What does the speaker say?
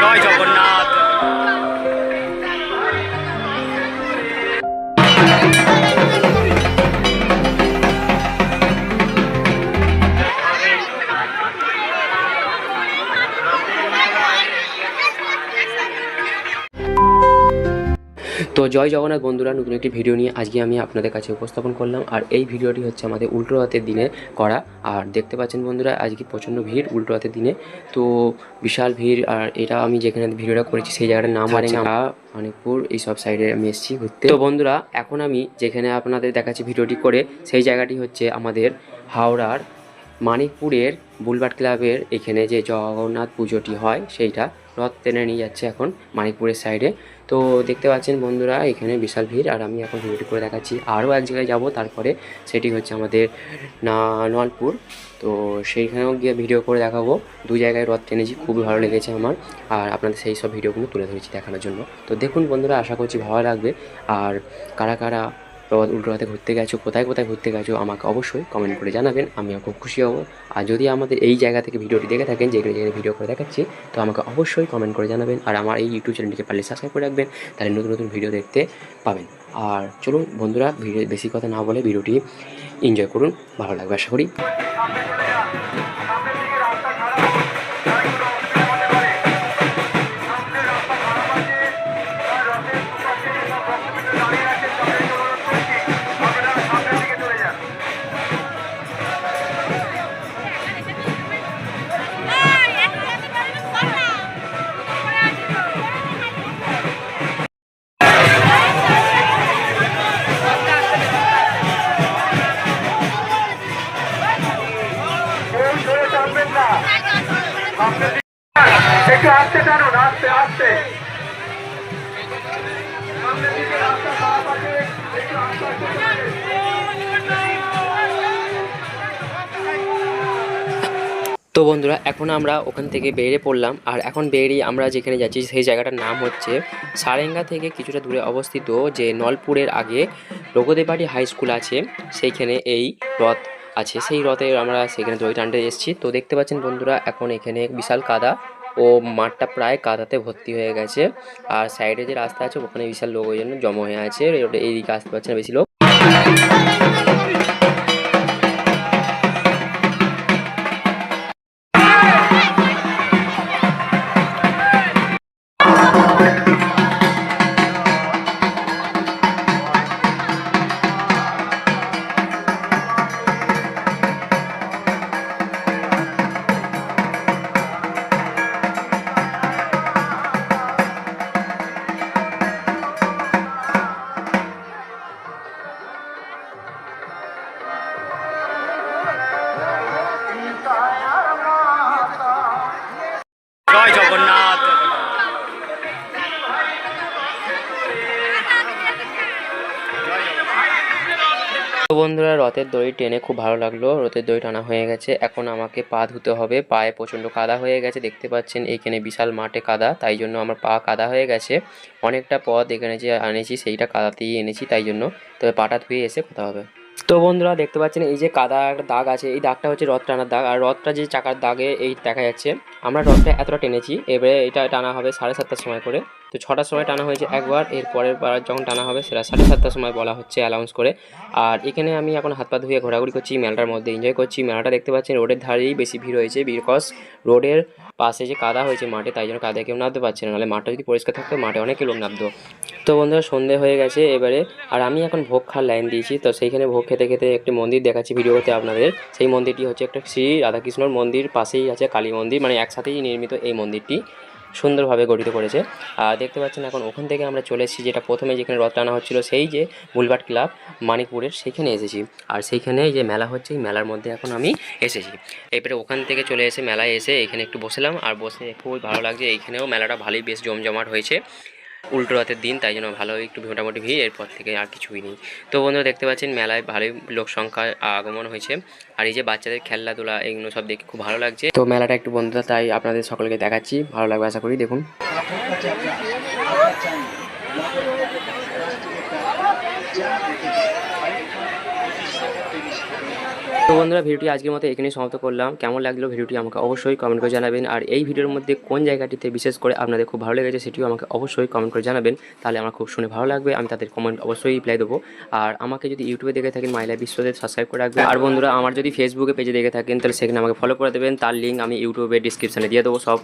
জয় জগন্নাথ। তো জয় জগন্নাথ বন্ধুরা নতুন একটি ভিডিও নিয়ে আজকে আমি আপনাদের কাছে উপস্থাপন করলাম। আর এই ভিডিওটি হচ্ছে আমাদের উল্টো রাতের দিনে করা। আর দেখতে পাচ্ছেন বন্ধুরা আজকে প্রচণ্ড ভিড় উল্টো রাতের দিনে। তো বিশাল ভিড় আর এটা আমি যেখানে ভিডিওটা করেছি সেই জায়গাটার নাম আছে মানিকপুর এই সব সাইডে আমি এসেছি ঘুরতে। তো বন্ধুরা এখন আমি যেখানে আপনাদের দেখাচ্ছি ভিডিওটি করে সেই জায়গাটি হচ্ছে আমাদের হাওড়ার মানিকপুরের বুলবাট ক্লাবের এখানে যে জগন্নাথ পুজোটি হয় সেইটা রথ টেনে নিয়ে যাচ্ছে এখন মানিকপুরের সাইডে তো দেখতে পাচ্ছেন বন্ধুরা, এখানে বিশাল ভিড়। আর আমি এখন ভিডিওটি করে দেখাচ্ছি আরও এক জায়গায় যাব। তারপরে সেটি হচ্ছে আমাদের নলপুর তো সেইখানেও গিয়ে ভিডিও করে দেখাবো। দু জায়গায় রথ টেনেছি, খুবই ভালো লেগেছে আমার। আর আপনাদের সেই সব ভিডিওগুলো তুলে ধরেছি দেখানোর জন্য। তো দেখুন বন্ধুরা, আশা করছি ভালো লাগবে। আর কারা কারা রথ উল্টো রাতে ঘুরতে গেছো, কোথায় কোথায় ঘুরতে গেছো, আমাকে অবশ্যই কমেন্ট করে জানাবেন, আমিও খুব খুশি হব। আর যদি আমাদের এই জায়গা থেকে ভিডিওটি দেখে থাকেন যেগুলো যেখানে ভিডিও করে দেখাচ্ছি, তো আমাকে অবশ্যই কমেন্ট করে জানাবেন আর আমার এই ইউটিউব চ্যানেলটিকে পারলে সাবস্ক্রাইব করে রাখবেন, তাহলে নতুন নতুন ভিডিও দেখতে পাবেন। আর চলুন বন্ধুরা, ভিডিও বেশি কথা না বলে ভিডিওটি এনজয় করুন, ভালো লাগবে আশা করি। একটু আসতে টানুন, আসতে আসতে। তো বন্ধুরা, এখন আমরা ওখান থেকে বেরিয়ে পড়লাম। আর এখন বেরিয়ে আমরা যেখানে যাচ্ছি, সেই জায়গাটার নাম হচ্ছে সারেঙ্গা থেকে কিছুটা দূরে অবস্থিত যে নলপুরের আগে রঘুদেবাড়ি হাই স্কুল আছে, সেইখানে এই রথ আছে। সেই রথে আমরা সেখানে দড়ি টানতে এসেছি। তো দেখতে পাচ্ছেন বন্ধুরা, এখন এখানে বিশাল কাদা ও মাঠটা প্রায় কাদাতে ভর্তি হয়ে গেছে। আর সাইডে যে রাস্তা আছে, ওখানে বিশাল লোক ওই জন্য জমা হয়ে আছে। এইদিকে আসতে পারছে না বেশি লোক। তো বন্ধুরা, রথের দড়ি টেনে খুব ভালো লাগল। রথের দড়ি টানা হয়ে গেছে। এখন আমাকে পা ধুতে হবে। পায়ে প্রচণ্ড কাদা হয়ে গেছে। দেখতে পাচ্ছেন এখানে বিশাল মাঠে কাদা। তাই জন্য আমার পা কাদা হয়ে গেছে। অনেকটা পথ এখানে যে আনেছি, সেইটা কাদাতেই এনেছি। তাই জন্য। তবে পাটা ধুয়ে এসে কোথাও হবে। তো বন্ধুরা দেখতে পাচ্ছেন, এই যে কাদা একটা দাগ আছে, এই দাগটা হচ্ছে রথ টানার দাগ। আর রথটা যে চাকার দাগে এই দেখা যাচ্ছে, আমরা রথটা এতটা টেনেছি, এবারে এটা টানা হবে সাড়ে সাতটার সময় করে। তো ছটার সময় টানা হয়েছে একবার এর পরের বার যখন টানা হবে সেটা সাড়ে সাতটার সময় বলা হচ্ছে অ্যালাউন্স করে। আর এখানে আমি এখন হাত পা ধুয়ে ঘোরাঘুরি করছি, মেলাটার মধ্যে এনজয় করছি। মেলাটা দেখতে পাচ্ছেন, রোডের ধারেই বেশি ভিড় হয়েছে বিকজ রোডের পাশে যে কাদা হয়েছে মাঠে, তাই জন্য কাদা কেউ নামতে পারছে না। নাহলে মাঠটা যদি পরিষ্কার থাকতো, মাঠে অনেক লোক নামতো। তো বন্ধুরা সন্ধে হয়ে গেছে এবারে, আর আমি এখন ভোগ খাওয়ার লাইন দিয়েছি, তো সেইখানে ভোগ খেতে খেতে একটি মন্দির দেখাচ্ছি ভিডিওতে আপনাদের। সেই মন্দিরটি হচ্ছে একটা শ্রী রাধাকৃষ্ণর মন্দির, পাশেই আছে কালী মন্দির মানে একসাথেই নির্মিত এই মন্দিরটি। সুন্দরভাবে গঠিত করেছে। আর দেখতে পাচ্ছেন এখন ওখান থেকে আমরা চলে এসেছি, যেটা প্রথমে যেখানে রথ টানা হচ্ছিল, সেই যে বুলবাট ক্লাব মানিকপুরের সেইখানে এসেছি। আর সেইখানে যে মেলা হচ্ছে, এই মেলার মধ্যে এখন আমি এসেছি। এবারে ওখান থেকে চলে এসে মেলায় এসে এখানে একটু বসলাম, আর বসে খুবই ভালো লাগছে। এইখানেও মেলাটা ভালোই বেশ জমজমাট হয়েছে। উল্টো রাতের দিন, তাই জন্য ভালোই একটু মোটামুটি ভিড়, এরপর থেকে আর কিছুই নেই। তো বন্ধুরা দেখতে পাচ্ছেন, মেলায় ভালোই লোক সংখ্যা আগমন হয়েছে। আর এই যে বাচ্চাদের খেলাধুলা, এগুলো সব দেখে খুব ভালো লাগছে। তো মেলাটা একটু বন্ধুরা তাই আপনাদের সকলকে দেখাচ্ছি। ভালো লাগবে আশা করি, দেখুন। তো বন্ধুরা, ভিডিওটি আজকের মতো এখানেই সমাপ্ত করলাম। কেমন লাগল ভিডিওটি আমাকে অবশ্যই কমেন্ট করে জানাবেন। আর এই ভিডিওর মধ্যে কোন জায়গাটিতে বিশেষ করে আপনাদের খুব ভালো লেগেছে সেটিও আমাকে অবশ্যই কমেন্ট করে জানাবেন। তাহলে আমার খুব শুনে ভালো লাগবে, আমি তাদের কমেন্ট অবশ্যই রিপ্লাই দেবো। আর আমাকে যদি ইউটিউবে দেখে থাকেন মাইলা বিশ্বদের সাবস্ক্রাইব করে রাখবেন। আর বন্ধুরা, আমার যদি ফেসবুকে পেজে দেখে থাকেন, তাহলে সেখানে আমাকে ফলো করে দেবেন। তার লিঙ্ক আমি ইউটিউবে ডিসক্রিপশানে দিয়ে দেবো সব।